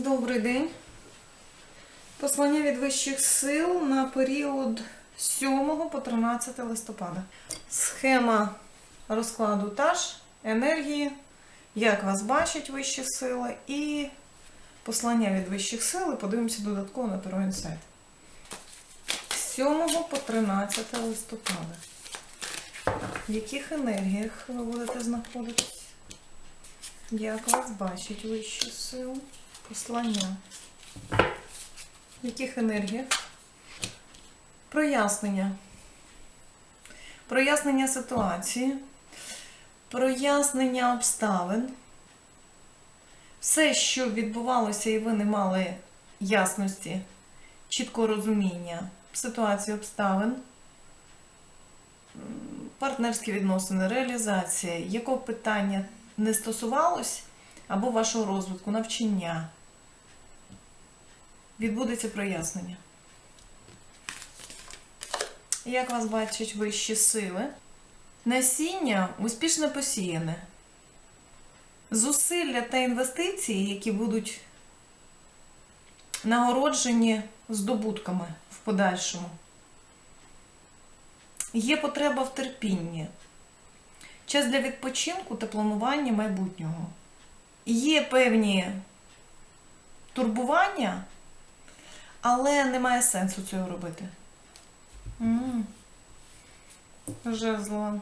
Добрий день. Послання від вищих сил на період 7 по 13 листопада. Схема розкладу та ж, енергії, як вас бачать вищі сили, і послання від вищих сил. Подивимося додатково на Таро Інсайт. З 7 по 13 листопада. В яких енергіях ви будете знаходитись? Як вас бачать вищі сили? Послання. В яких енергіях? Прояснення. Прояснення ситуації. Прояснення обставин. Все, що відбувалося, і ви не мали ясності, чіткого розуміння ситуації обставин, партнерські відносини, реалізація, якого питання не стосувалось, або вашого розвитку, навчання. Відбудеться прояснення. Як вас бачать вищі сили? Насіння успішно посіяне. Зусилля та інвестиції, які будуть нагороджені здобутками в подальшому. Є потреба в терпінні. Час для відпочинку та планування майбутнього. Є певні турбування, але немає сенсу цього робити. Жезло.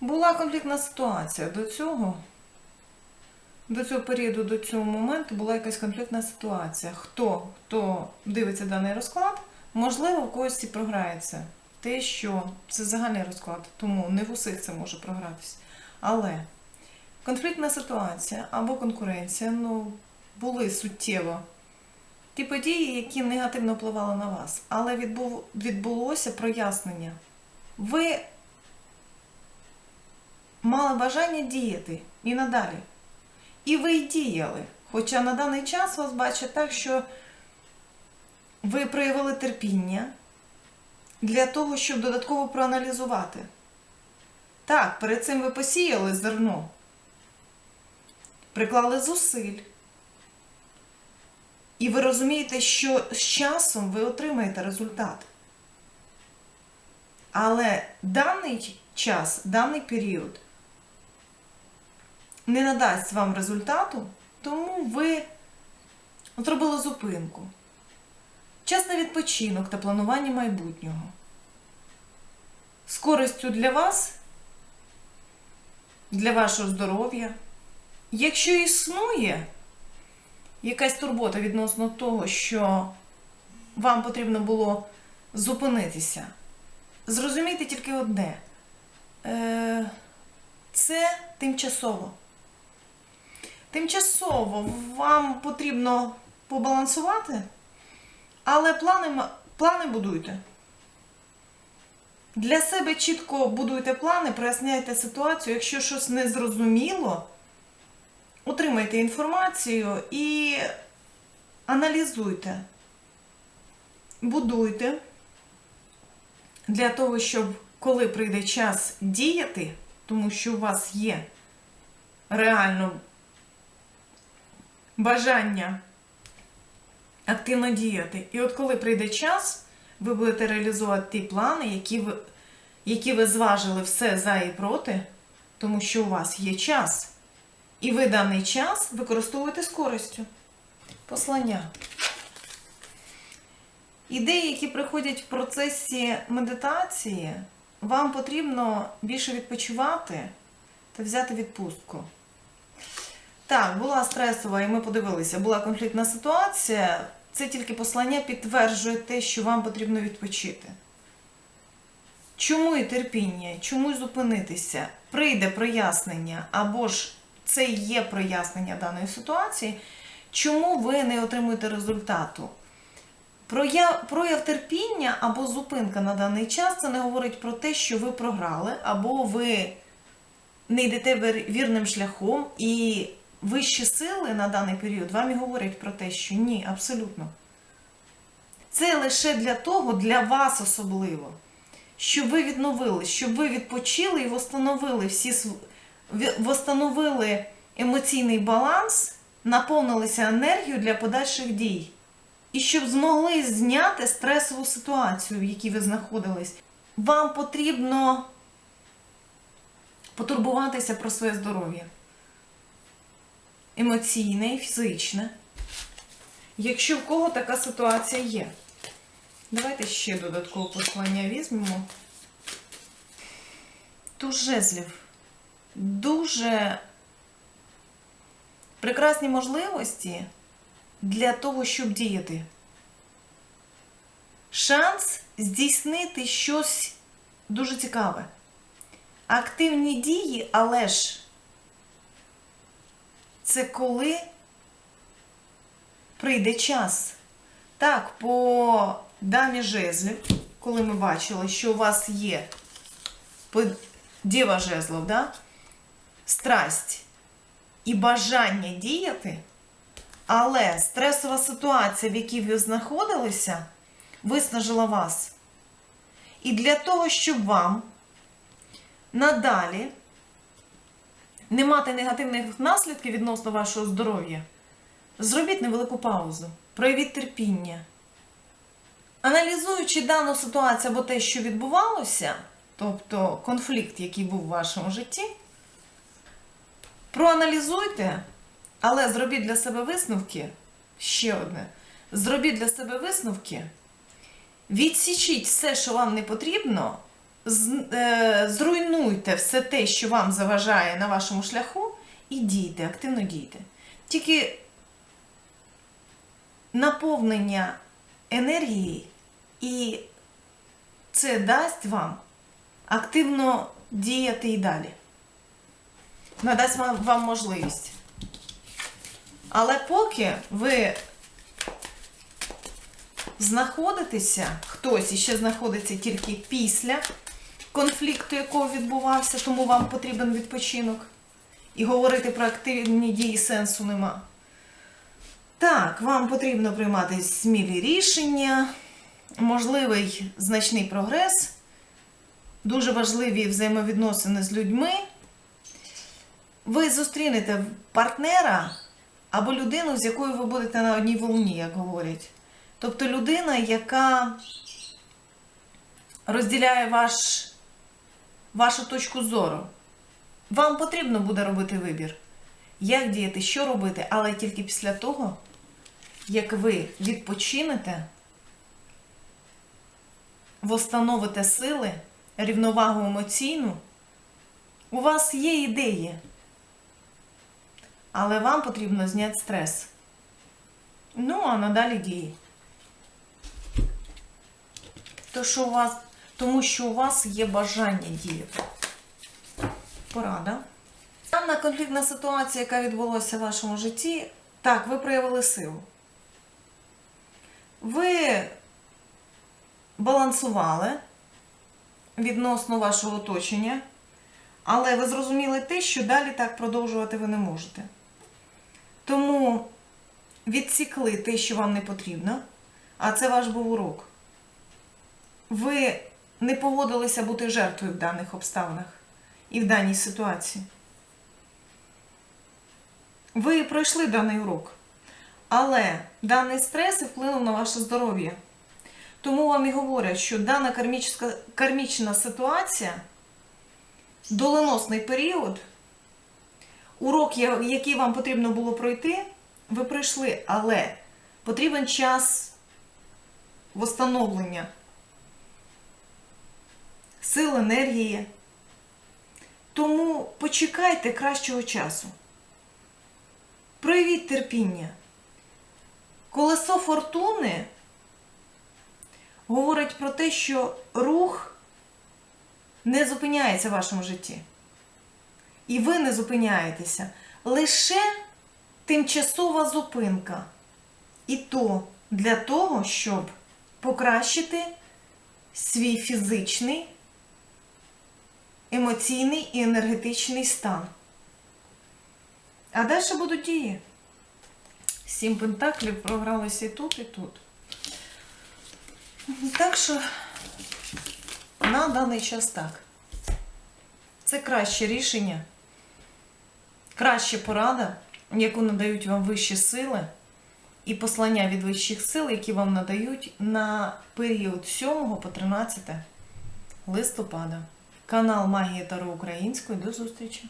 Була конфліктна ситуація до цього. До цього періоду, до цього моменту була якась конфліктна ситуація. Хто, хто дивиться даний розклад, можливо, в когось і програється. Те, що це загальний розклад, тому не в усіх це може програтися. Але конфліктна ситуація або конкуренція ну, були суттєво ті події, які негативно впливали на вас. Але відбув, відбулося прояснення. Ви мали бажання діяти і надалі. І ви й діяли. Хоча на даний час вас бачать так, що ви проявили терпіння для того, щоб додатково проаналізувати. Так, перед цим ви посіяли зерно, приклали зусиль. І ви розумієте, що з часом ви отримаєте результат. Але даний час, даний період не надасть вам результату, тому ви зробили зупинку. Час на відпочинок та планування майбутнього. З користю для вас, для вашого здоров'я. Якщо існує якась турбота відносно того, що вам потрібно було зупинитися, зрозумійте тільки одне. Е, Це тимчасово. Тимчасово вам потрібно побалансувати, але плани, плани будуйте. Для себе чітко будуйте плани, проясняйте ситуацію. Якщо щось не зрозуміло, отримайте інформацію і аналізуйте, будуйте для того, щоб коли прийде час діяти, тому що у вас є реально бажання активно діяти. І от коли прийде час, ви будете реалізувати ті плани, які ви, які ви зважили все за і проти, тому що у вас є час. І ви даний час використовуєте з користю. Послання. Ідеї, які приходять в процесі медитації, вам потрібно більше відпочивати та взяти відпустку. Так, була стресова, і ми подивилися, була конфліктна ситуація. Це тільки послання підтверджує те, що вам потрібно відпочити. Чому і терпіння, чому й зупинитися? Прийде прояснення, або ж це є прояснення даної ситуації, чому ви не отримуєте результату? Прояв, прояв терпіння або зупинка на даний час це не говорить про те, що ви програли, або ви не йдете вірним шляхом, і вищі сили на даний період вам і говорять про те, що ні, абсолютно. Це лише для того, для вас особливо, щоб ви відновили, щоб ви відпочили і восстановили всі восстановили емоційний баланс наповнилися енергією для подальших дій. І щоб змогли зняти стресову ситуацію, в якій ви знаходились, вам потрібно потурбуватися про своє здоров'я. Емоційне і фізичне. Якщо в кого така ситуація є. Давайте ще додаткове послання візьмемо. Туз жезлів. Дуже прекрасні можливості для того, щоб діяти. Шанс здійснити щось дуже цікаве. Активні дії, але ж це коли прийде час. Так, по дамі жезлів, коли ми бачили, що у вас є діва жезлов, да? Страсть і бажання діяти, але стресова ситуація, в якій ви знаходилися, виснажила вас. І для того, щоб вам надалі не мати негативних наслідків відносно вашого здоров'я, зробіть невелику паузу, проявіть терпіння. Аналізуючи дану ситуацію або те, що відбувалося, тобто конфлікт, який був в вашому житті, проаналізуйте, але зробіть для себе висновки. Ще одне. Зробіть для себе висновки. Відсічіть все, що вам не потрібно, е, зруйнуйте все те, що вам заважає на вашому шляху, і дійте, активно дійте. Тільки наповнення енергії, і це дасть вам активно діяти і далі. Надасть вам вам можливість. Але поки ви знаходитеся, хтось іще знаходиться тільки після конфлікту, якого відбувався, тому вам потрібен відпочинок. І говорити про активні дії сенсу нема. Так, вам потрібно приймати смілі рішення, можливий значний прогрес, дуже важливі взаємовідносини з людьми. Ви зустрінете партнера або людину, з якою ви будете на одній волні, як говорять. Тобто людина, яка розділяє ваш, вашу точку зору. Вам потрібно буде робити вибір, як діяти, що робити, але тільки після того, як ви відпочинете, восстановите сили, рівновагу емоційну, у вас є ідеї, але вам потрібно зняти стрес. Ну, а надалі дії. То, що у вас, тому що у вас є бажання діяти. Порада. Дана конфліктна ситуація, яка відбулася в вашому житті, так, ви проявили силу. Ви балансували відносно вашого оточення, але ви зрозуміли те, що далі так продовжувати ви не можете. Тому відсікли те, що вам не потрібно, а це ваш був урок. Ви не погодилися бути жертвою в даних обставинах і в даній ситуації. Ви пройшли даний урок, але даний стрес вплинув на ваше здоров'я. Тому вам і говорять, що дана кармічна ситуація, доленосний період, урок, який вам потрібно було пройти, ви пройшли, але потрібен час восстановлення сил, енергії. Тому почекайте кращого часу. Проявіть терпіння. Колесо фортуни говорить про те, що рух не зупиняється в вашому житті. І ви не зупиняєтеся. Лише тимчасова зупинка. І то для того, щоб покращити свій фізичний, емоційний і енергетичний стан. А далі будуть дії. Сім пентаклів програлися і тут, і тут. Так що на даний час так. Це краще рішення, краще порада яку надають вам вищі сили, і послання від вищих сил, які вам надають на період 7 по 13 листопада. Канал Магія Таро Української. До зустрічі!